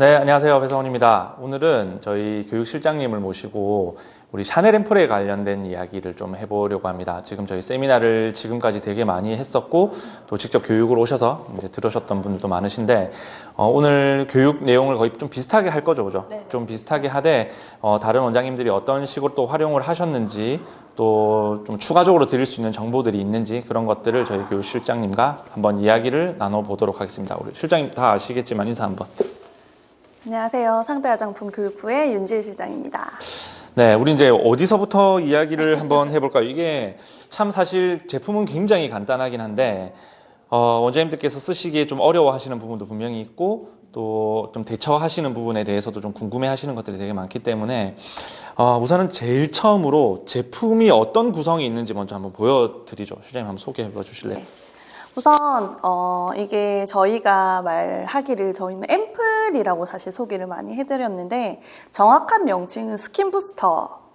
네, 안녕하세요. 배성훈입니다. 오늘은 저희 교육실장님을 모시고 우리 샤넬 앰플에 관련된 이야기를 좀 해보려고 합니다. 지금 저희 세미나를 지금까지 되게 많이 했었고 또 직접 교육을 오셔서 이제 들으셨던 분들도 많으신데 어, 오늘 교육 내용을 거의 좀 비슷하게 할 거죠, 그죠? 네. 좀 비슷하게 하되 어, 다른 원장님들이 어떤 식으로 또 활용을 하셨는지 또 좀 추가적으로 드릴 수 있는 정보들이 있는지 그런 것들을 저희 교육 실장님과 한번 이야기를 나눠보도록 하겠습니다. 우리 실장님 다 아시겠지만 인사 한번. 안녕하세요. 상대 화장품 교육부의 윤지혜 실장입니다. 네, 우리 이제 어디서부터 이야기를 한번 해볼까요? 이게 참 사실 제품은 굉장히 간단하긴 한데 어, 원장님들께서 쓰시기에 좀 어려워하시는 부분도 분명히 있고 또 좀 대처하시는 부분에 대해서도 좀 궁금해하시는 것들이 되게 많기 때문에 어, 우선은 제일 처음으로 제품이 어떤 구성이 있는지 먼저 한번 보여드리죠. 실장님 한번 소개해 주실래요? 네. 우선 어, 이게 저희가 말하기를 저희는 앰플 이라고 사실 소개를 많이 해드렸는데 정확한 명칭은 스킨 부스터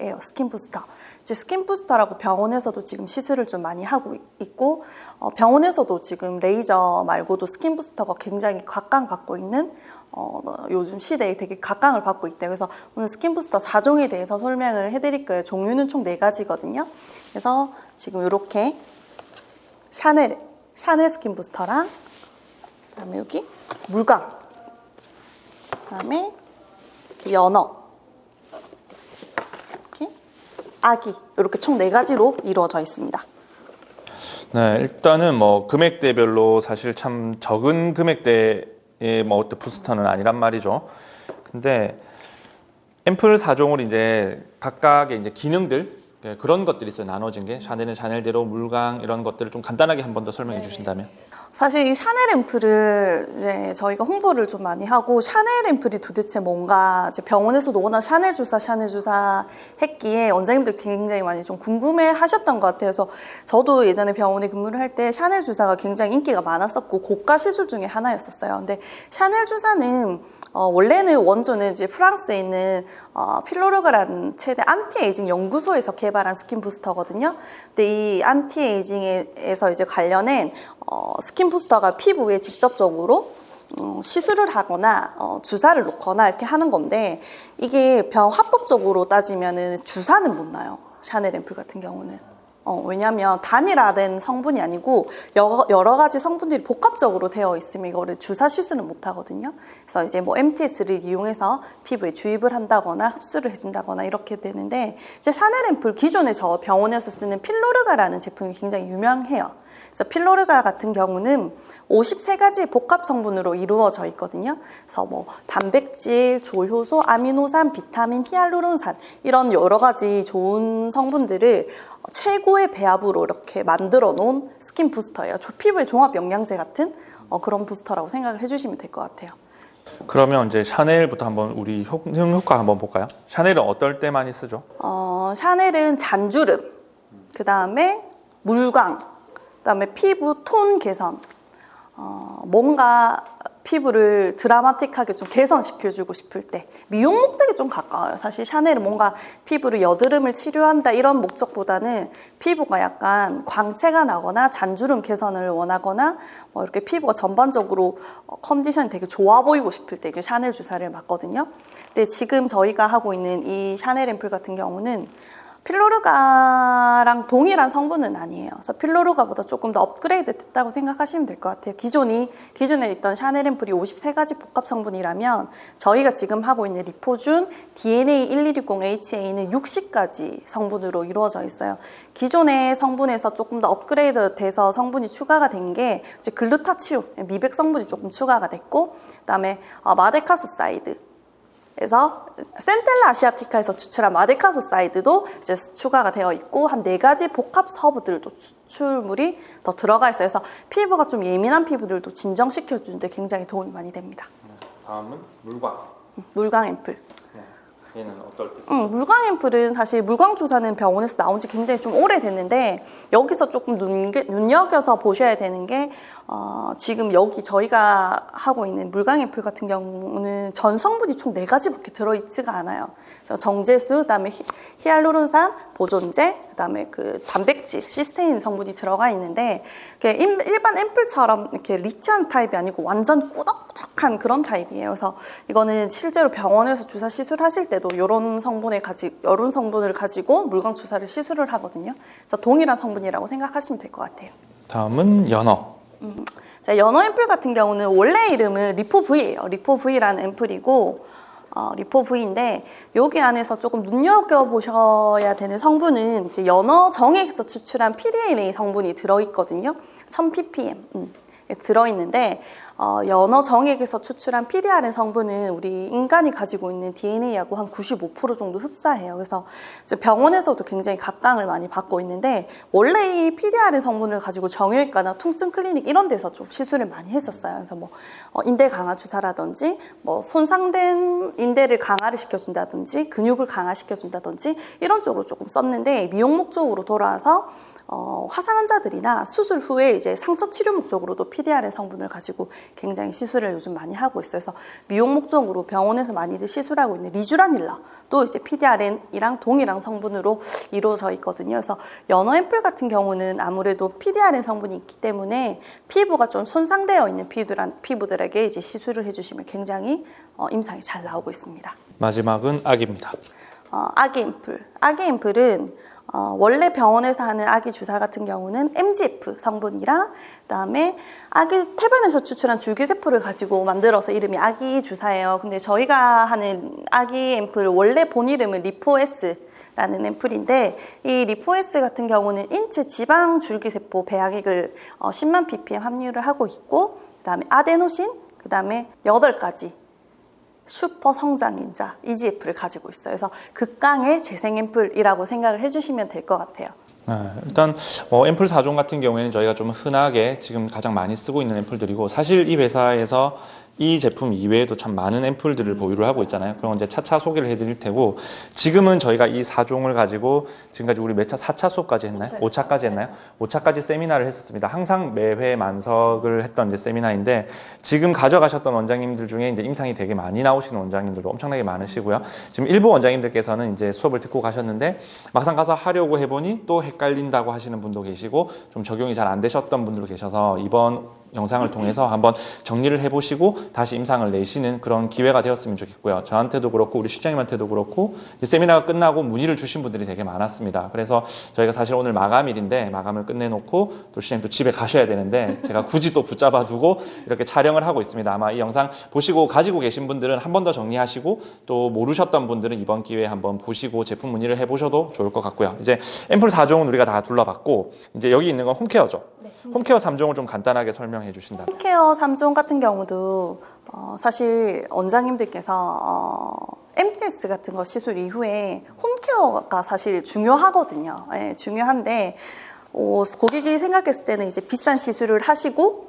예요. 스킨 부스터. 이제 스킨 부스터라고 병원에서도 지금 시술을 좀 많이 하고 있고 어, 병원에서도 지금 레이저 말고도 스킨 부스터가 굉장히 각광받고 있는 어, 뭐 요즘 시대에 되게 각광을 받고 있대요. 그래서 오늘 스킨 부스터 4종에 대해서 설명을 해드릴 거예요. 종류는 총 4가지거든요. 그래서 지금 이렇게 샤넬 샤넬 스킨 부스터랑 그다음에 여기 물광 그다음에 연어 이렇게 아기 이렇게 총 네 가지로 이루어져 있습니다. 네, 일단은 뭐 금액대별로 사실 참 적은 금액대의 뭐 어떤 부스터는 아니란 말이죠. 근데 앰플 4종을 이제 각각의 이제 기능들 예, 그런 것들이 있어요. 나눠진 게 샤넬은 샤넬대로 물광 이런 것들을 좀 간단하게 한 번 더 설명해 주신다면. 사실 이 샤넬 앰플을 이제 저희가 홍보를 좀 많이 하고 샤넬 앰플이 도대체 뭔가 병원에서도 워낙 샤넬 주사 샤넬 주사 했기에 원장님들 굉장히 많이 좀 궁금해 하셨던 것 같아요. 그래서 저도 예전에 병원에 근무를 할 때 샤넬 주사가 굉장히 인기가 많았었고 고가 시술 중에 하나였었어요. 근데 샤넬 주사는 어, 원래는 원조는 이제 프랑스에 있는 어, 필로르가라는 최대 안티에이징 연구소에서 개발한 스킨 부스터거든요. 근데 이 안티에이징에서 이제 관련된 어, 스킨 부스터가 피부에 직접적으로 어, 시술을 하거나 어, 주사를 놓거나 이렇게 하는 건데 이게 병 합법적으로 따지면은 주사는 못 나요. 샤넬 앰플 같은 경우는. 어, 왜냐하면 단일화된 성분이 아니고 여러, 여러 가지 성분들이 복합적으로 되어 있으면 이거를 주사 시술은 못 하거든요. 그래서 이제 뭐 MTS를 이용해서 피부에 주입을 한다거나 흡수를 해준다거나 이렇게 되는데 이제 샤넬 앰플 기존에 저 병원에서 쓰는 필로르가라는 제품이 굉장히 유명해요. 그래서 필로르가 같은 경우는 53가지 복합 성분으로 이루어져 있거든요. 그래서 뭐 단백질, 조효소, 아미노산, 비타민, 히알루론산 이런 여러 가지 좋은 성분들을 최고의 배합으로 이렇게 만들어 놓은 스킨 부스터예요. 조- 피부의 종합 영양제 같은 어, 그런 부스터라고 생각을 해주시면 될 것 같아요. 그러면 이제 샤넬부터 한번 우리 효, 효과 한번 볼까요? 샤넬은 어떨 때 많이 쓰죠? 어, 샤넬은 잔주름, 그 다음에 물광, 그 다음에 피부 톤 개선, 어, 뭔가 피부를 드라마틱하게 좀 개선시켜주고 싶을 때 미용 목적에 좀 가까워요. 사실 샤넬은 뭔가 피부를 여드름을 치료한다 이런 목적보다는 피부가 약간 광채가 나거나 잔주름 개선을 원하거나 뭐 이렇게 피부가 전반적으로 어, 컨디션이 되게 좋아 보이고 싶을 때 이게 샤넬 주사를 맞거든요. 근데 지금 저희가 하고 있는 이 샤넬 앰플 같은 경우는 필로르가랑 동일한 성분은 아니에요. 그래서 필로르가보다 조금 더 업그레이드 됐다고 생각하시면 될 것 같아요. 기존이 기존에 있던 샤넬 앰플이 53가지 복합 성분이라면 저희가 지금 하고 있는 리포준 DNA 1260HA는 60가지 성분으로 이루어져 있어요. 기존의 성분에서 조금 더 업그레이드 돼서 성분이 추가가 된 게 이제 글루타치오 미백 성분이 조금 추가가 됐고 그다음에 어, 마데카소사이드 그래서 센텔라 아시아티카에서 추출한 마데카소 사이드도 이제 추가가 되어 있고 한 네 가지 복합 서브들도 추출물이 더 들어가 있어요. 그래서 피부가 좀 예민한 피부들도 진정시켜 주는데 굉장히 도움이 많이 됩니다. 다음은 물광. 물광 앰플. 얘는 어떨 때? 응, 물광 앰플은 사실 물광 주사는 병원에서 나온 지 굉장히 좀 오래됐는데 여기서 조금 눈, 눈여겨서 보셔야 되는 게 어, 지금 여기 저희가 하고 있는 물광 앰플 같은 경우는 전 성분이 총 네 가지밖에 들어있지가 않아요. 정제수, 그다음에 히, 히알루론산, 보존제, 그다음에 그 단백질, 시스테인 성분이 들어가 있는데 일- 일반 앰플처럼 이렇게 리치한 타입이 아니고 완전 꾸덕꾸덕한 그런 타입이에요. 그래서 이거는 실제로 병원에서 주사 시술하실 때도 이런 성분을 가지 이런 성분을 가지고 물광 주사를 시술을 하거든요. 그래서 동일한 성분이라고 생각하시면 될 것 같아요. 다음은 연어. 자, 연어 앰플 같은 경우는 원래 이름은 리포 V예요. 리포 V라는 앰플이고 어, 리포 V인데 여기 안에서 조금 눈여겨 보셔야 되는 성분은 이제 연어 정액에서 추출한 PDNA 성분이 들어 있거든요. 1000ppm. 음. 들어있는데 어, 연어 정액에서 추출한 PDRN 성분은 우리 인간이 가지고 있는 DNA하고 한 95% 정도 흡사해요. 그래서 병원에서도 굉장히 각광을 많이 받고 있는데 원래 이 PDRN 성분을 가지고 정형외과나 통증 클리닉 이런 데서 좀 시술을 많이 했었어요. 그래서 뭐 어, 인대 강화 주사라든지 뭐 손상된 인대를 강화를 시켜준다든지 근육을 강화시켜준다든지 이런 쪽으로 조금 썼는데 미용 목적으로 돌아와서 어, 화상 환자들이나 수술 후에 이제 상처 치료 목적으로도 PDRN 성분을 가지고 굉장히 시술을 요즘 많이 하고 있어요. 그래서 미용 목적으로 병원에서 많이들 시술하고 있는 리쥬라닐라 또 이제 PDRN이랑 동일한 성분으로 이루어져 있거든요. 그래서 연어 앰플 같은 경우는 아무래도 PDRN 성분이 있기 때문에 피부가 좀 손상되어 있는 피부들, 피부들에게 이제 시술을 해주시면 굉장히 어, 임상이 잘 나오고 있습니다. 마지막은 악입니다. 어, 아기 앰플. 아기 앰플은 어, 원래 병원에서 하는 아기 주사 같은 경우는 MGF 성분이랑 그다음에 아기 태반에서 추출한 줄기세포를 가지고 만들어서 이름이 아기 주사예요. 근데 저희가 하는 아기 앰플 원래 본 이름은 리포S 라는 앰플인데 이 리포에스 같은 경우는 인체 지방 줄기세포 배양액을 어, 10만 ppm 함유를 하고 있고 그다음에 아데노신 그다음에 8가지 슈퍼 성장인자 EGF를 가지고 있어요. 그래서 극강의 재생 앰플이라고 생각을 해주시면 될 것 같아요. 네, 일단 어, 앰플 4종 같은 경우에는 저희가 좀 흔하게 지금 가장 많이 쓰고 있는 앰플들이고 사실 이 회사에서 이 제품 이외에도 참 많은 앰플들을 보유를 하고 있잖아요. 그럼 이제 차차 소개를 해드릴 테고 지금은 저희가 이 4종을 가지고 지금까지 우리 몇 차, 4차 수업까지 했나요? 5차까지 했나요? 5차까지 세미나를 했었습니다. 항상 매회 만석을 했던 이제 세미나인데 지금 가져가셨던 원장님들 중에 이제 임상이 되게 많이 나오시는 원장님들도 엄청나게 많으시고요. 지금 일부 원장님들께서는 이제 수업을 듣고 가셨는데 막상 가서 하려고 해보니 또 헷갈린다고 하시는 분도 계시고 좀 적용이 잘 안 되셨던 분들도 계셔서 이번 영상을 통해서 한번 정리를 해보시고 다시 임상을 내시는 그런 기회가 되었으면 좋겠고요. 저한테도 그렇고 우리 실장님한테도 그렇고 세미나가 끝나고 문의를 주신 분들이 되게 많았습니다. 그래서 저희가 사실 오늘 마감일인데 마감을 끝내놓고 또 실장님 또 집에 가셔야 되는데 제가 굳이 또 붙잡아 두고 이렇게 촬영을 하고 있습니다. 아마 이 영상 보시고 가지고 계신 분들은 한 번 더 정리하시고 또 모르셨던 분들은 이번 기회에 한번 보시고 제품 문의를 해보셔도 좋을 것 같고요. 이제 앰플 4종은 우리가 다 둘러봤고 이제 여기 있는 건 홈케어죠. 홈케어 3종을 좀 간단하게 설명해 주신다면. 홈케어 3종 같은 경우도 어, 사실 원장님들께서 어, MTS 같은 거 시술 이후에 홈케어가 사실 중요하거든요. 예, 중요한데 어, 고객이 생각했을 때는 이제 비싼 시술을 하시고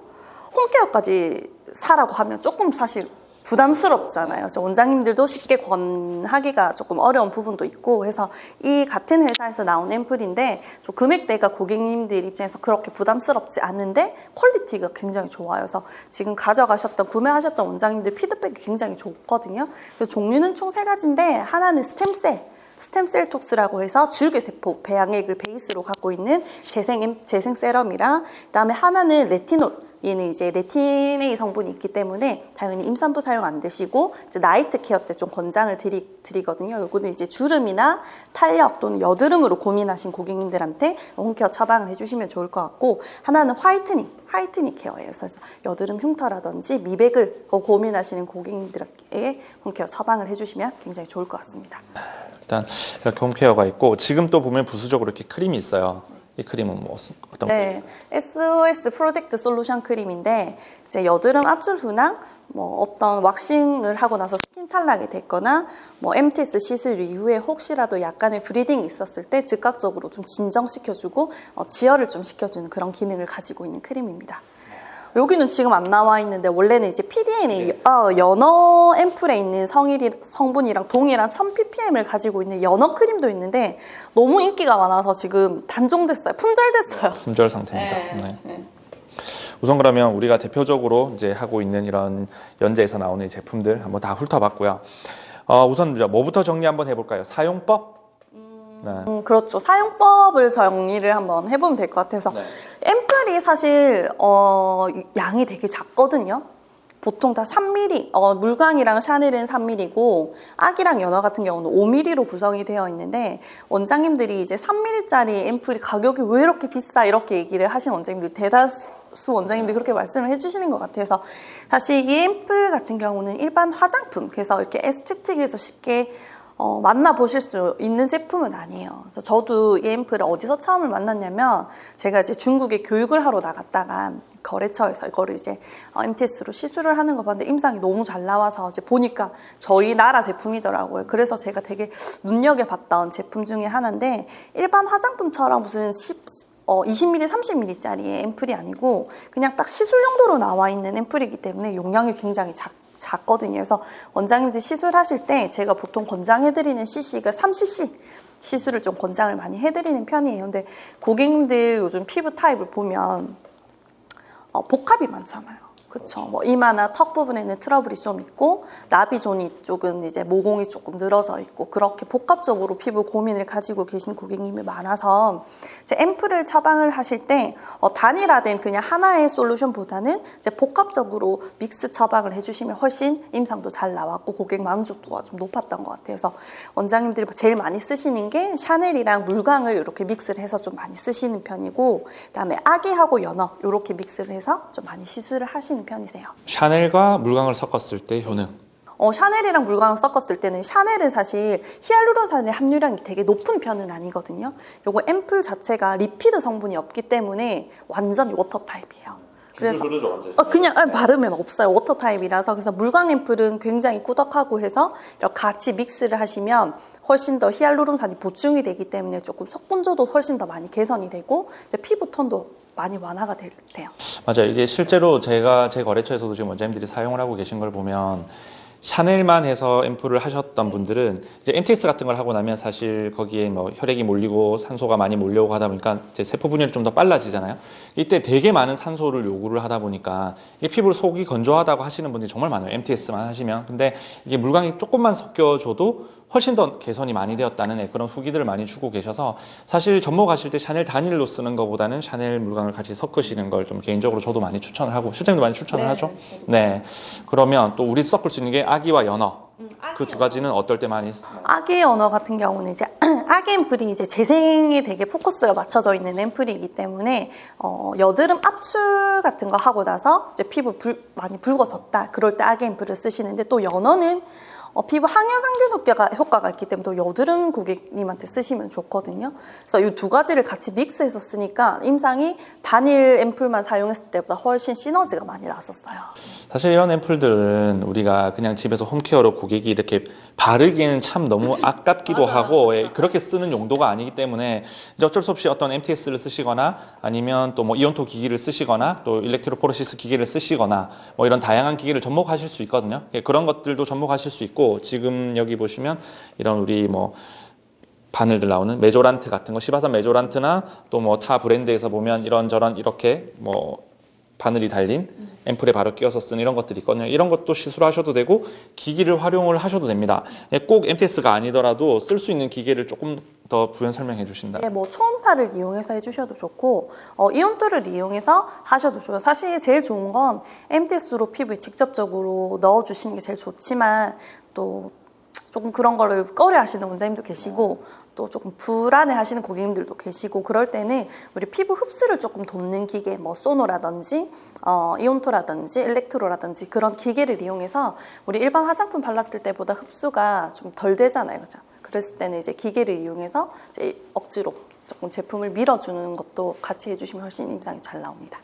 홈케어까지 사라고 하면 조금 사실 부담스럽잖아요. 그래서 원장님들도 쉽게 권하기가 조금 어려운 부분도 있고 해서 이 같은 회사에서 나온 앰플인데 좀 금액대가 고객님들 입장에서 그렇게 부담스럽지 않은데 퀄리티가 굉장히 좋아요. 그래서 지금 가져가셨던 구매하셨던 원장님들 피드백이 굉장히 좋거든요. 그래서 종류는 총 세 가지인데 하나는 스템셀 스템셀 톡스라고 해서 줄기세포 배양액을 베이스로 갖고 있는 재생 재생 세럼이랑 그다음에 하나는 레티놀 얘는 이제 레티네이 성분이 있기 때문에 당연히 임산부 사용 안 되시고 이제 나이트 케어 때 좀 권장을 드리, 드리거든요. 요거는 이제 주름이나 탄력 또는 여드름으로 고민하신 고객님들한테 홈케어 처방을 해주시면 좋을 것 같고 하나는 화이트닝, 화이트닝 케어예요. 그래서 여드름 흉터라든지 미백을 더 고민하시는 고객님들에게 홈케어 처방을 해주시면 굉장히 좋을 것 같습니다. 일단 이렇게 홈케어가 있고 지금 또 보면 부수적으로 이렇게 크림이 있어요. 이 크림은 뭐 어떤 네, SOS 프로젝트 솔루션 크림인데 이제 여드름 압출 훈항, 뭐 어떤 왁싱을 하고 나서 스킨 탈락이 됐거나 뭐 MTS 시술 이후에 혹시라도 약간의 브리딩이 있었을 때 즉각적으로 좀 진정시켜주고 어, 지혈을 좀 시켜주는 그런 기능을 가지고 있는 크림입니다. 여기는 지금 안 나와 있는데 원래는 이제 PDNA 어, 연어 앰플에 있는 성일이, 성분이랑 동일한 1000ppm을 가지고 있는 연어 크림도 있는데 너무 인기가 많아서 지금 단종됐어요. 품절됐어요. 품절 상태입니다. 네. 우선 그러면 우리가 대표적으로 이제 하고 있는 이런 연재에서 나오는 이 제품들 한번 다 훑어봤고요. 어, 우선 뭐부터 정리 한번 해볼까요? 사용법? 네. 음, 그렇죠. 사용법을 정리를 한번 해보면 될 것 같아서 네. 앰플이 사실 어, 양이 되게 작거든요. 보통 다 3mm, 어, 물광이랑 샤넬은 3mm고 악이랑 연어 같은 경우는 5mm로 구성이 되어 있는데 원장님들이 이제 3mm짜리 앰플이 가격이 왜 이렇게 비싸 이렇게 얘기를 하신 원장님들 대다수 원장님들이 그렇게 말씀을 해주시는 것 같아서 사실 이 앰플 같은 경우는 일반 화장품 그래서 이렇게 에스테틱에서 쉽게 어, 만나보실 수 있는 제품은 아니에요. 그래서 저도 이 앰플을 어디서 처음을 만났냐면 제가 이제 중국에 교육을 하러 나갔다가 거래처에서 이거를 이제 어, MTS로 시술을 하는 거 봤는데 임상이 너무 잘 나와서 이제 보니까 저희 나라 제품이더라고요. 그래서 제가 되게 눈여겨봤던 제품 중에 하나인데 일반 화장품처럼 무슨 10, 어, 20mm, 30mm짜리의 앰플이 아니고 그냥 딱 시술 용도로 나와 있는 앰플이기 때문에 용량이 굉장히 작, 작거든요. 그래서 원장님들 시술하실 때 제가 보통 권장해드리는 cc가 3cc 시술을 좀 권장을 많이 해드리는 편이에요. 근데 고객님들 요즘 피부 타입을 보면 어, 복합이 많잖아요. 그렇죠. 뭐 이마나 턱 부분에는 트러블이 좀 있고 나비존이 쪽은 이제 모공이 조금 늘어져 있고 그렇게 복합적으로 피부 고민을 가지고 계신 고객님이 많아서 이제 앰플을 처방을 하실 때 어, 단일화된 그냥 하나의 솔루션보다는 이제 복합적으로 믹스 처방을 해주시면 훨씬 임상도 잘 나왔고 고객 만족도가 좀 높았던 것 같아요. 그래서 원장님들이 제일 많이 쓰시는 게 샤넬이랑 물광을 이렇게 믹스를 해서 좀 많이 쓰시는 편이고 그다음에 아기하고 연어 이렇게 믹스를 해서 좀 많이 시술을 하시는 편이세요. 샤넬과 물광을 섞었을 때 효능. 어, 샤넬이랑 물광을 섞었을 때는 샤넬은 사실 히알루론산의 함유량이 되게 높은 편은 아니거든요. 요거 앰플 자체가 리피드 성분이 없기 때문에 완전 워터 타입이에요. 그래서 어, 그냥 아, 바르면 없어요. 워터 타입이라서 그래서 물광 앰플은 굉장히 꾸덕하고 해서 이렇게 같이 믹스를 하시면 훨씬 더 히알루론산이 보충이 되기 때문에 조금 석분조도 훨씬 더 많이 개선이 되고 이제 피부 톤도 많이 완화가 될- 돼요. 맞아요. 이게 실제로 제가 제 거래처에서도 지금 원장님들이 사용을 하고 계신 걸 보면 샤넬만 해서 앰플을 하셨던 분들은 이제 MTX 같은 걸 하고 나면 사실 거기에 뭐 혈액이 몰리고 산소가 많이 몰려오고 하다 보니까 이제 세포 분열이 좀 더 빨라지잖아요. 이때 되게 많은 산소를 요구를 하다 보니까 이게 피부 속이 건조하다고 하시는 분들이 정말 많아요. MTS만 하시면. 근데 이게 물광이 조금만 섞여줘도 훨씬 더 개선이 많이 되었다는 예, 그런 후기들을 많이 주고 계셔서 사실 접목하실 때 샤넬 단일로 쓰는 것보다는 샤넬 물광을 같이 섞으시는 걸 좀 개인적으로 저도 많이 추천을 하고 실장님도 많이 추천을 하죠. 네. 그러면 또 우리 섞을 수 있는 게 아기와 연어. 그두 가지는 어떨 때 많이 쓰- 아기 언어 같은 경우는 이제 아기 앰플이 이제 재생에 되게 포커스가 맞춰져 있는 앰플이기 때문에 어, 여드름 압출 같은 거 하고 나서 이제 피부 불- 많이 붉어졌다 그럴 때 아기 앰플을 쓰시는데 또 연어는 어, 피부 항염 항균 효과가, 효과가 있기 때문에 또 여드름 고객님한테 쓰시면 좋거든요. 그래서 이 두 가지를 같이 믹스해서 쓰니까 임상이 단일 앰플만 사용했을 때보다 훨씬 시너지가 많이 났었어요. 사실 이런 앰플들은 우리가 그냥 집에서 홈케어로 고객이 이렇게 바르기에는 참 너무 아깝기도 하고 예, 그렇게 쓰는 용도가 아니기 때문에 이제 어쩔 수 없이 어떤 MTS를 쓰시거나 아니면 또 뭐 이온토 기기를 쓰시거나 또 일렉트로포로시스 기기를 쓰시거나 뭐 이런 다양한 기기를 접목하실 수 있거든요. 예, 그런 것들도 접목하실 수 있고 지금 여기 보시면 이런 우리 뭐 바늘들 나오는 메조란트 같은 거 시바산 메조란트나 또 뭐 타 브랜드에서 보면 이런저런 이렇게 뭐 바늘이 달린 앰플에 바로 끼워서 쓰는 이런 것들이 있거든요. 이런 것도 시술하셔도 되고 기기를 활용을 하셔도 됩니다. 예, 꼭 MTS가 아니더라도 쓸 수 있는 기계를 조금 더 부연 설명해 주신다. 네, 뭐 초음파를 이용해서 해주셔도 좋고 어, 이온토를 이용해서 하셔도 좋아요. 사실 제일 좋은 건 MTS로 피부에 직접적으로 넣어주시는 게 제일 좋지만 또 조금 그런 거를 꺼려 하시는 원장님도 계시고 또 조금 불안해 하시는 고객님들도 계시고 그럴 때는 우리 피부 흡수를 조금 돕는 기계, 뭐 소노라든지 어, 이온토라든지 일렉트로라든지 그런 기계를 이용해서 우리 일반 화장품 발랐을 때보다 흡수가 좀 덜 되잖아요, 그죠? 그랬을 때는 이제 기계를 이용해서 이제 억지로 조금 제품을 밀어주는 것도 같이 해주시면 훨씬 임상이 잘 나옵니다.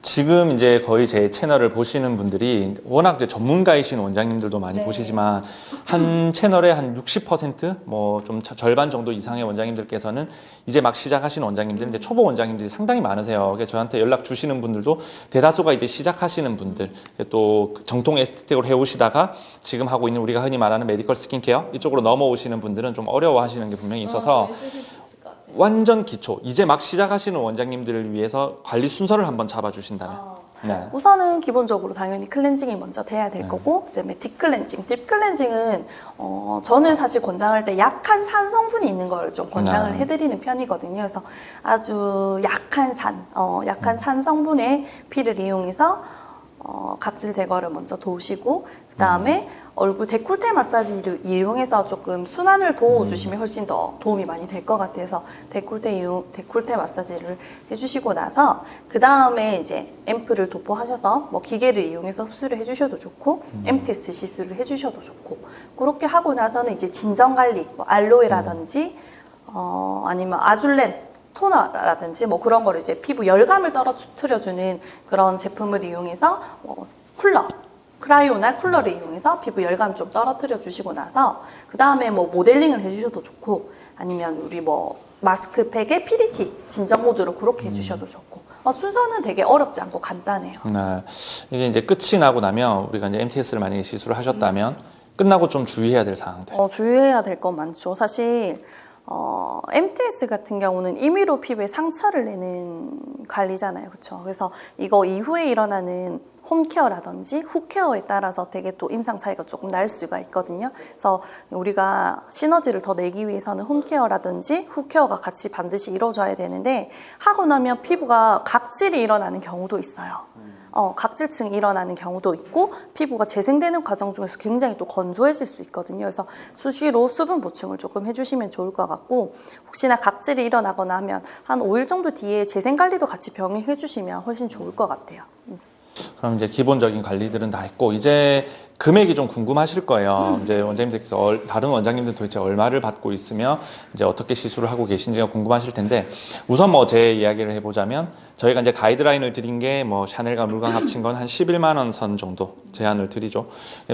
지금 이제 거의 제 채널을 보시는 분들이 워낙 이제 전문가이신 원장님들도 많이 네. 보시지만 한 채널의 한 60%뭐 좀 절반 정도 이상의 원장님들께서는 이제 막 시작하시는 원장님들 이제 초보 원장님들이 상당히 많으세요. 그래서 저한테 연락 주시는 분들도 대다수가 이제 시작하시는 분들 또 정통 에스테틱으로 해오시다가 지금 하고 있는 우리가 흔히 말하는 메디컬 스킨케어 이쪽으로 넘어오시는 분들은 좀 어려워하시는 게 분명히 있어서 완전 기초 이제 막 시작하시는 원장님들을 위해서 관리 순서를 한번 잡아주신다면 네. 우선은 기본적으로 당연히 클렌징이 먼저 돼야 될 네. 거고 그다음에 딥 클렌징. 딥 클렌징은 어, 저는 사실 권장할 때 약한 산 성분이 있는 걸 좀 권장을 네. 해드리는 편이거든요. 그래서 아주 약한 산, 어, 음. 약한 산 성분의 피를 이용해서 어, 각질 제거를 먼저 도우시고 그다음에 음. 얼굴 데콜테 마사지를 이용해서 조금 순환을 도와주시면 훨씬 더 도움이 많이 될 것 같아서 데콜테 이용 데콜테 마사지를 해주시고 나서 그 다음에 이제 앰플을 도포하셔서 뭐 기계를 이용해서 흡수를 해주셔도 좋고 MTS 시술을 해주셔도 좋고 그렇게 하고 나서는 이제 진정 관리 뭐 알로에라든지 어, 아니면 아줄렌 토너라든지 뭐 그런 거를 이제 피부 열감을 떨어뜨려주는 그런 제품을 이용해서 뭐 쿨러 크라이오나 쿨러를 이용해서 피부 열감 좀 떨어뜨려 주시고 나서 그 다음에 뭐 모델링을 해주셔도 좋고 아니면 우리 뭐 마스크팩에 PDT 진정 모드로 그렇게 해주셔도 좋고 어, 순서는 되게 어렵지 않고 간단해요. 네. 이게 이제 끝이 나고 나면 우리가 이제 MTS를 만약에 시술을 하셨다면 끝나고 좀 주의해야 될 사항들. 어, 주의해야 될 건 많죠. 사실 어, MTS 같은 경우는 임의로 피부에 상처를 내는 관리잖아요. 그렇죠? 그래서 이거 이후에 일어나는 홈케어라든지 훅케어에 따라서 되게 또 임상 차이가 조금 날 수가 있거든요. 그래서 우리가 시너지를 더 내기 위해서는 홈케어라든지 훅케어가 같이 반드시 이루어져야 되는데 하고 나면 피부가 각질이 일어나는 경우도 있어요. 어, 각질층이 일어나는 경우도 있고 피부가 재생되는 과정 중에서 굉장히 또 건조해질 수 있거든요. 그래서 수시로 수분 보충을 조금 해주시면 좋을 것 같고 혹시나 각질이 일어나거나 하면 한 5일 정도 뒤에 재생 관리도 같이 병행해 주시면 훨씬 좋을 것 같아요. 음. 그럼 이제 기본적인 관리들은 다 했고 이제 금액이 좀 궁금하실 거예요. 이제 원장님들께서 얼- 다른 원장님들 도대체 얼마를 받고 있으며 이제 어떻게 시술을 하고 계신지가 궁금하실 텐데 우선 뭐 제 이야기를 해보자면 저희가 이제 가이드라인을 드린 게 뭐 샤넬과 물광 합친 건 한 11만 원 선 정도 제한을 드리죠.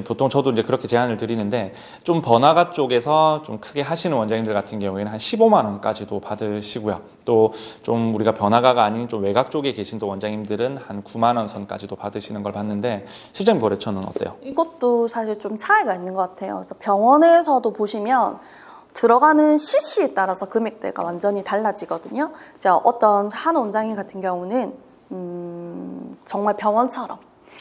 보통 저도 이제 그렇게 제한을 드리는데 좀 번화가 쪽에서 좀 크게 하시는 원장님들 같은 경우에는 한 15만 원까지도 받으시고요. 또 좀 우리가 번화가가 아닌 좀 외곽 쪽에 계신 또 원장님들은 한 9만 원 선까지도 받으시 는 걸 봤는데 실장 거래처는 어때요? 이것도 사실 좀 차이가 있는 것 같아요. 그래서 병원에서도 보시면 들어가는 CC에 따라서 금액대가 완전히 달라지거든요. 자, 어떤 한 원장님 같은 경우는 음, 정말 병원처럼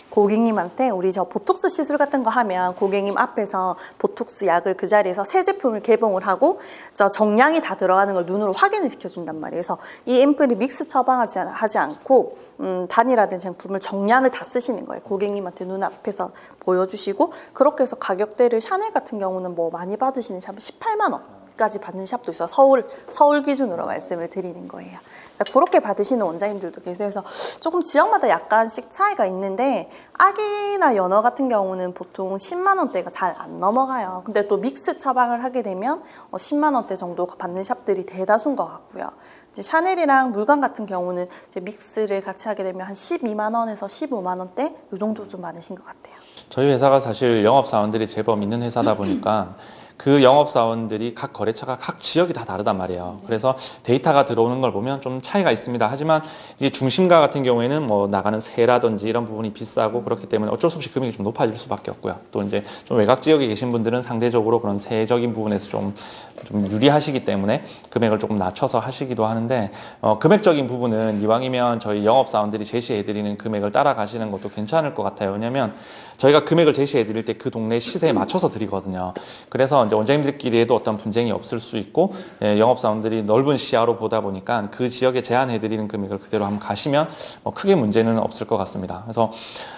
고객님한테 우리 저 보톡스 시술 같은 거 하면 고객님 앞에서 보톡스 약을 그 자리에서 새 제품을 개봉을 하고 저 정량이 다 들어가는 걸 눈으로 확인을 시켜준단 말이에요. 그래서 이 앰플이 믹스 처방하지 않- 하지 않고 음, 단일화된 제품을 정량을 다 쓰시는 거예요. 고객님한테 눈앞에서 보여주시고 그렇게 해서 가격대를 샤넬 같은 경우는 뭐 많이 받으시는 샵은 18만 원. 까지 받는 샵도 있어 서울 서울 기준으로 말씀을 드리는 거예요. 그러니까 그렇게 받으시는 원장님들도 계세요. 그래서 조금 지역마다 약간씩 차이가 있는데 아기나 연어 같은 경우는 보통 10만 원대가 잘 안 넘어가요. 근데 또 믹스 처방을 하게 되면 어, 10만 원대 정도 받는 샵들이 대다수인 것 같고요. 이제 샤넬이랑 물건 같은 경우는 이제 믹스를 같이 하게 되면 한 12만 원에서 15만 원대 이 정도 좀 많으신 것 같아요. 저희 회사가 사실 영업 사원들이 제법 있는 회사다 보니까 그 영업 사원들이 각 거래처가 각 지역이 다 다르단 말이에요. 그래서 데이터가 들어오는 걸 보면 좀 차이가 있습니다. 하지만 이제 중심가 같은 경우에는 뭐 나가는 세라든지 이런 부분이 비싸고 그렇기 때문에 어쩔 수 없이 금액이 좀 높아질 수밖에 없고요. 또 이제 좀 외곽 지역에 계신 분들은 상대적으로 그런 세적인 부분에서 좀, 좀 유리하시기 때문에 금액을 조금 낮춰서 하시기도 하는데 어, 금액적인 부분은 이왕이면 저희 영업 사원들이 제시해드리는 금액을 따라가시는 것도 괜찮을 것 같아요. 왜냐하면 저희가 금액을 제시해 드릴 때 그 동네 시세에 맞춰서 드리거든요. 그래서 이제 원장님들끼리에도 어떤 분쟁이 없을 수 있고 예, 영업사원들이 넓은 시야로 보다 보니까 그 지역에 제한해 드리는 금액을 그대로 한번 가시면 뭐 크게 문제는 없을 것 같습니다. 그래서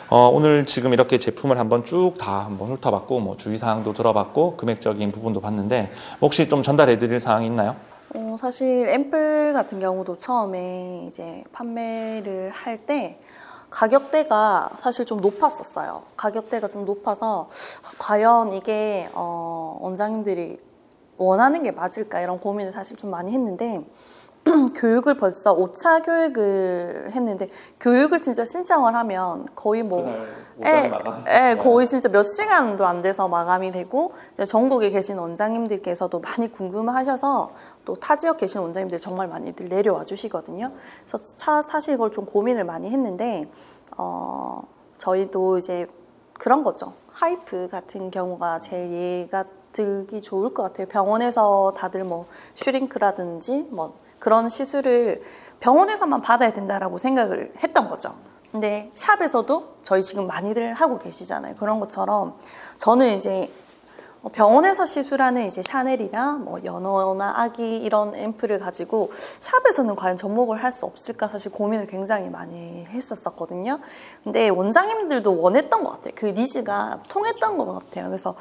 어, 오늘 지금 이렇게 제품을 한번 쭉 다 한번 훑어봤고 뭐 주의사항도 들어봤고 금액적인 부분도 봤는데 혹시 좀 전달해 드릴 사항이 있나요? 어, 사실 앰플 같은 경우도 처음에 이제 판매를 할 때 가격대가 사실 좀 높았었어요. 가격대가 좀 높아서 과연 이게 어, 원장님들이 원하는 게 맞을까 이런 고민을 사실 좀 많이 했는데 교육을 벌써 5차 교육을 했는데 교육을 진짜 신청을 하면 거의 뭐 예, 예, 거의 진짜 몇 시간도 안 돼서 마감이 되고 전국에 계신 원장님들께서도 많이 궁금하셔서 또 타 지역 계신 원장님들 정말 많이들 내려와 주시거든요. 그래서 차 사실 이걸 좀 고민을 많이 했는데 어, 저희도 이제 그런 거죠. 하이프 같은 경우가 제일 예가 들기 좋을 것 같아요. 병원에서 다들 뭐 슈링크라든지 뭐 그런 시술을 병원에서만 받아야 된다라고 생각을 했던 거죠. 근데 샵에서도 저희 지금 많이들 하고 계시잖아요. 그런 것처럼 저는 이제 병원에서 시술하는 이제 샤넬이나 뭐 연어나 아기 이런 앰플을 가지고 샵에서는 과연 접목을 할 수 없을까 사실 고민을 굉장히 많이 했었었거든요. 근데 원장님들도 원했던 것 같아요. 그 니즈가 통했던 것 같아요. 그래서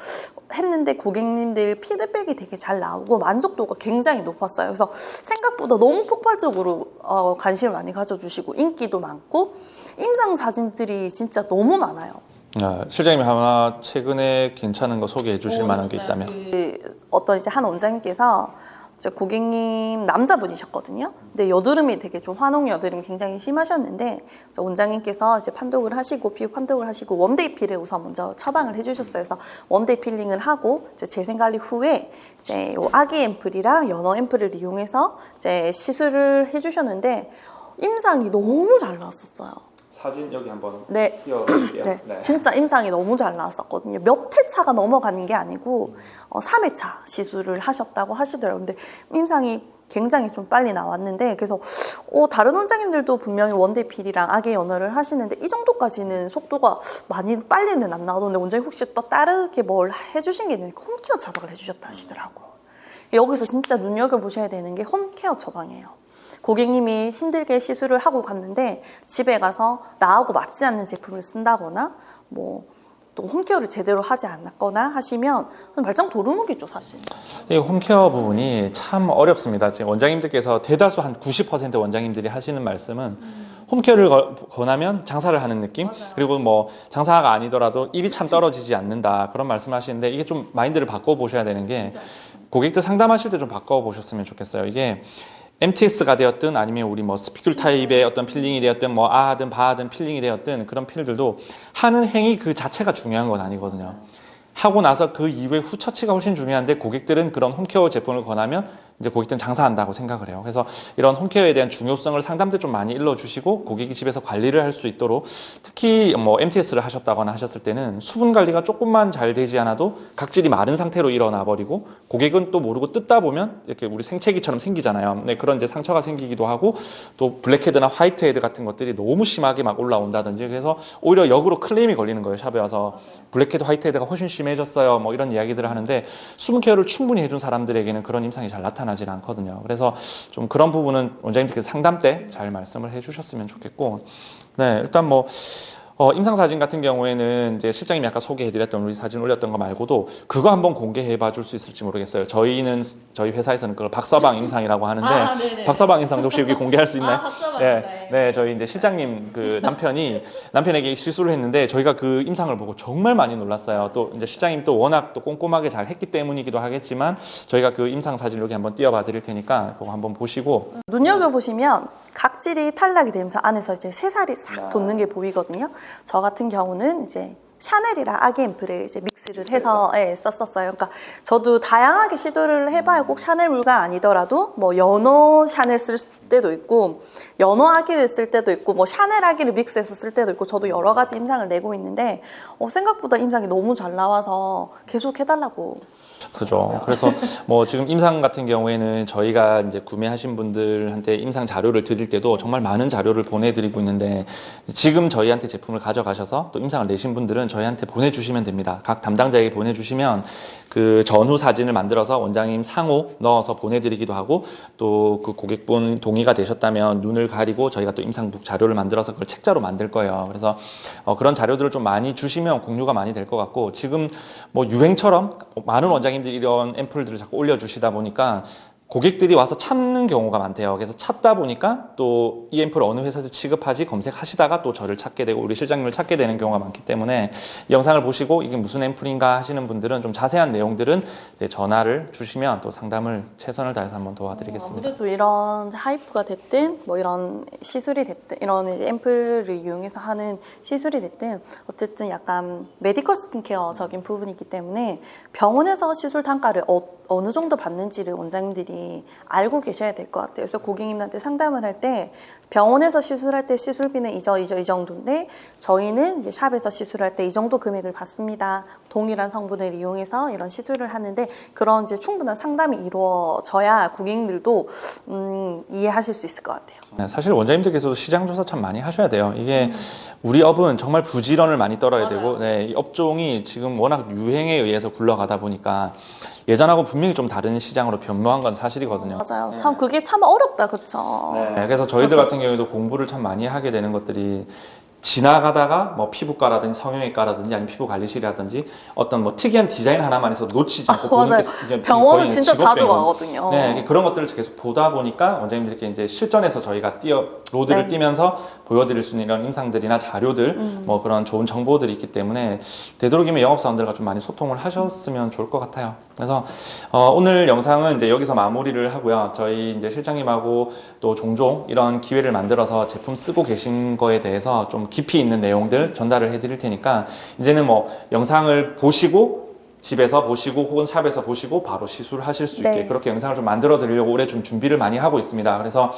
했는데 고객님들 피드백이 되게 잘 나오고 만족도가 굉장히 높았어요. 그래서 생각보다 너무 폭발적으로 어, 관심을 많이 가져주시고 인기도 많고 임상 사진들이 진짜 너무 많아요. 아, 실장님 하나 최근에 괜찮은 거 소개해 주실 오, 만한 게 있다면 그 어떤 이제 한 원장님께서 이제 고객님 남자분이셨거든요. 근데 여드름이 되게 좀 화농 여드름이 굉장히 심하셨는데 이제 원장님께서 이제 판독을 하시고 피부 판독을 하시고 원데이 필을 우선 먼저 처방을 해주셨어요. 그래서 원데이 필링을 하고 이제 재생 관리 후에 이제 요 아기 앰플이랑 연어 앰플을 이용해서 이제 시술을 해주셨는데 임상이 너무 잘 나왔었어요. 사진 여기 한번 네, 띄워드릴게요. 네, 진짜 임상이 너무 잘 나왔었거든요. 몇 회차가 넘어가는 게 아니고 어, 3회차 시술을 하셨다고 하시더라고요. 근데 임상이 굉장히 좀 빨리 나왔는데 그래서 어, 다른 원장님들도 분명히 원데이필이랑 악의 연어를 하시는데 이 정도까지는 속도가 많이 빨리는 안 나오던데 원장님 혹시 또 다르게 뭘 해주신 게 있는데 홈케어 처방을 해주셨다 하시더라고요. 여기서 진짜 눈여겨보셔야 되는 게 홈케어 처방이에요. 고객님이 힘들게 시술을 하고 갔는데 집에 가서 나하고 맞지 않는 제품을 쓴다거나 뭐 또 홈케어를 제대로 하지 않았거나 하시면 말짱 도루묵이죠 사실. 이 홈케어 부분이 참 어렵습니다. 지금 원장님들께서 대다수 한 90% 원장님들이 하시는 말씀은 홈케어를 거- 권하면 장사를 하는 느낌 그리고 뭐 장사가 아니더라도 입이 참 떨어지지 않는다 그런 말씀하시는데 이게 좀 마인드를 바꿔 보셔야 되는 게 고객들 상담하실 때 좀 바꿔 보셨으면 좋겠어요. 이게 MTS가 되었든 아니면 우리 뭐 스피큘 타입의 어떤 필링이 되었든 뭐 아하든 바하든 필링이 되었든 그런 필들도 하는 행위 그 자체가 중요한 건 아니거든요. 하고 나서 그 이후에 후처치가 훨씬 중요한데 고객들은 그런 홈케어 제품을 권하면 이제 고객들은 장사한다고 생각을 해요. 그래서 이런 홈케어에 대한 중요성을 상담 때좀 많이 일러주시고 고객이 집에서 관리를 할 수 있도록 특히 뭐 MTS를 하셨다거나 하셨을 때는 수분 관리가 조금만 잘 되지 않아도 각질이 마른 상태로 일어나 버리고 고객은 또 모르고 뜯다 보면 이렇게 우리 생채기처럼 생기잖아요. 네, 그런 이제 상처가 생기기도 하고 또 블랙헤드나 화이트헤드 같은 것들이 너무 심하게 막 올라온다든지 그래서 오히려 역으로 클레임이 걸리는 거예요. 샵에 와서 블랙헤드, 화이트헤드가 훨씬 심해졌어요. 뭐 이런 이야기들을 하는데 수분 케어를 충분히 해준 사람들에게는 그런 임상이 잘 나타나 질 않거든요. 그래서 좀 그런 부분은 원장님들께서 상담 때 잘 말씀을 해주셨으면 좋겠고, 네 일단 뭐. 어, 임상 사진 같은 경우에는 이제 실장님이 아까 소개해드렸던 우리 사진 올렸던 거 말고도 그거 한번 공개해봐 줄 수 있을지 모르겠어요. 저희는 저희 회사에서는 그걸 박서방 임상이라고 하는데 아. 박서방 임상 혹시 여기 공개할 수 있나요? 아, 네. 네, 저희 이제 실장님 그 남편이 남편에게 시술을 했는데 저희가 그 임상을 보고 정말 많이 놀랐어요. 또 이제 실장님 또 워낙 또 꼼꼼하게 잘 했기 때문이기도 하겠지만 저희가 그 임상 사진 여기 한번 띄워봐 드릴 테니까 그거 한번 보시고 눈여겨 보시면 각질이 탈락이 되면서 안에서 이제 새살이 싹 돋는 게 보이거든요. 저 같은 경우는 이제 샤넬이랑 아기 앰플을 이제 믹스를 해서 예, 썼었어요. 그러니까 저도 다양하게 시도를 해봐요. 꼭 샤넬 물건 아니더라도 뭐 연어 샤넬 쓸 때도 있고 연어 아기를 쓸 때도 있고 뭐 샤넬 아기를 믹스해서 쓸 때도 있고 저도 여러 가지 임상을 내고 있는데 어, 생각보다 임상이 너무 잘 나와서 계속 해달라고 그죠. 그래서 뭐 지금 임상 같은 경우에는 저희가 이제 구매하신 분들한테 임상 자료를 드릴 때도 정말 많은 자료를 보내드리고 있는데 지금 저희한테 제품을 가져가셔서 또 임상을 내신 분들은 저희한테 보내주시면 됩니다. 각 담당자에게 보내주시면 그 전후 사진을 만들어서 원장님 상호 넣어서 보내드리기도 하고 또 그 고객분 동의가 되셨다면 눈을 가리고 저희가 또 임상북 자료를 만들어서 그걸 책자로 만들 거예요. 그래서 어, 그런 자료들을 좀 많이 주시면 공유가 많이 될 것 같고 지금 뭐 유행처럼 많은 원장님들이 이런 앰플들을 자꾸 올려주시다 보니까 고객들이 와서 찾는 경우가 많대요. 그래서 찾다 보니까 또이 앰플 어느 회사에서 취급하지 검색하시다가 또 저를 찾게 되고 우리 실장님을 찾게 되는 경우가 많기 때문에 이 영상을 보시고 이게 무슨 앰플인가 하시는 분들은 좀 자세한 내용들은 전화를 주시면 또 상담을 최선을 다해서 한번 도와드리겠습니다. 또 이런 하이프가 됐든 뭐 이런 시술이 됐든 이런 앰플을 이용해서 하는 시술이 됐든 어쨌든 약간 메디컬 스킨케어적인 부분이기 때문에 병원에서 시술 단가를 어, 어느 정도 받는지를 원장님들이 많이 알고 계셔야 될 것 같아요. 그래서 고객님한테 상담을 할 때 병원에서 시술할 때 시술비는 이저 이저 이 정도인데 저희는 이제 샵에서 시술할 때 이 정도 금액을 받습니다. 동일한 성분을 이용해서 이런 시술을 하는데 그런 이제 충분한 상담이 이루어져야 고객님들도 음, 이해하실 수 있을 것 같아요. 네, 사실 원장님들께서도 시장 조사 참 많이 하셔야 돼요. 이게 우리 업은 정말 부지런을 많이 떨어야. 되고, 네, 이 업종이 지금 워낙 유행에 의해서 굴러가다 보니까 예전하고 분명히 좀 다른 시장으로 변모한 건 사실 이거든요. 맞아요. 참 그게 참 어렵다, 그렇죠? 네, 그래서 저희들 같은 경우에도 공부를 참 많이 하게 되는 것들이 지나가다가 뭐 피부과라든지 성형외과라든지 아니면 피부 관리실이라든지 어떤 뭐 특이한 디자인 하나만 해서 놓치지 않고 보는 맞아요. 게 그냥 병원은 거의 진짜 자주 거- 가거든요. 네, 그런 것들을 계속 보다 보니까 원장님들께 이제 실전에서 저희가 뛰어 로드를 네. 뛰면서 보여드릴 수 있는 이런 임상들이나 자료들, 음. 뭐 그런 좋은 정보들이 있기 때문에 되도록이면 영업사원들과 좀 많이 소통을 하셨으면 좋을 것 같아요. 그래서 어, 오늘 영상은 이제 여기서 마무리를 하고요. 저희 이제 실장님하고 또 종종 이런 기회를 만들어서 제품 쓰고 계신 거에 대해서 좀 깊이 있는 내용들 전달을 해드릴 테니까 이제는 뭐 영상을 보시고 집에서 보시고 혹은 샵에서 보시고 바로 시술하실 수 있게 네. 그렇게 영상을 좀 만들어 드리려고 올해 좀 준비를 많이 하고 있습니다. 그래서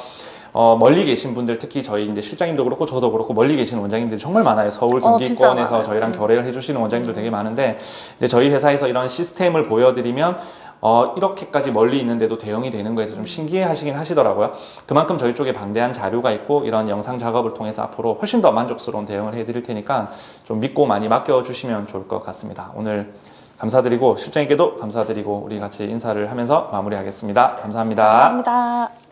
어, 멀리 계신 분들 특히 저희 이제 실장님도 그렇고 저도 그렇고 멀리 계시는 원장님들이 정말 많아요. 서울 어, 진짜 경기권에서 많아요. 저희랑 결례를 해주시는 원장님들 되게 많은데 이제 저희 회사에서 이런 시스템을 보여드리면 어, 이렇게까지 멀리 있는데도 대응이 되는 거에서 좀 신기해 하시긴 하시더라고요. 그만큼 저희 쪽에 방대한 자료가 있고 이런 영상 작업을 통해서 앞으로 훨씬 더 만족스러운 대응을 해드릴 테니까 좀 믿고 많이 맡겨주시면 좋을 것 같습니다. 오늘 감사드리고 실장님께도 감사드리고 우리 같이 인사를 하면서 마무리하겠습니다. 감사합니다. 감사합니다.